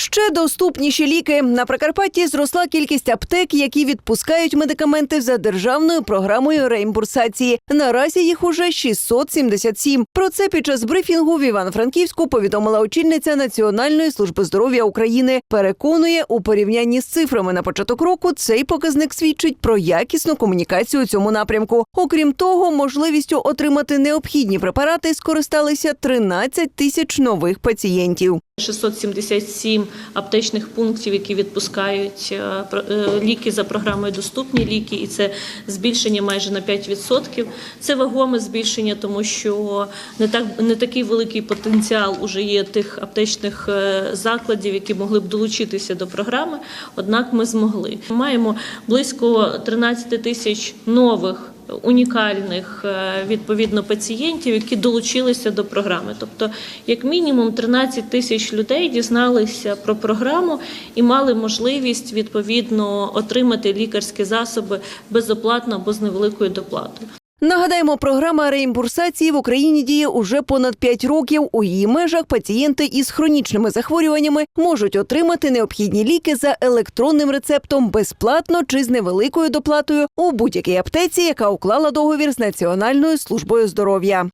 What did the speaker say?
Ще доступніші ліки на Прикарпатті зросла кількість аптек, які відпускають медикаменти за державною програмою реімбурсації. Наразі їх уже 677. Про це під час брифінгу в Івано-Франківську повідомила очільниця Національної служби здоров'я України. Переконує у порівнянні з цифрами на початок року. Цей показник свідчить про якісну комунікацію у цьому напрямку. Окрім того, можливістю отримати необхідні препарати скористалися 13 тисяч нових пацієнтів. 677 аптечних пунктів, які відпускають е, е, ліки за програмою Доступні ліки, і це збільшення майже на 5%. Це вагоме збільшення, тому що не так не такий великий потенціал уже є тих аптечних е, закладів, які могли б долучитися до програми. Однак ми змогли. Маємо близько 13 тисяч нових унікальних е, відповідно пацієнтів, які долучилися до програми. Тобто, як мінімум, 13 тисяч людей дізналися про програму і мали можливість відповідно отримати лікарські засоби безоплатно або з невеликою доплатою. Нагадаємо, програма реімбурсації в Україні діє уже понад 5 років. У її межах пацієнти із хронічними захворюваннями можуть отримати необхідні ліки за електронним рецептом безплатно чи з невеликою доплатою у будь-якій аптеці, яка уклала договір з Національною службою здоров'я.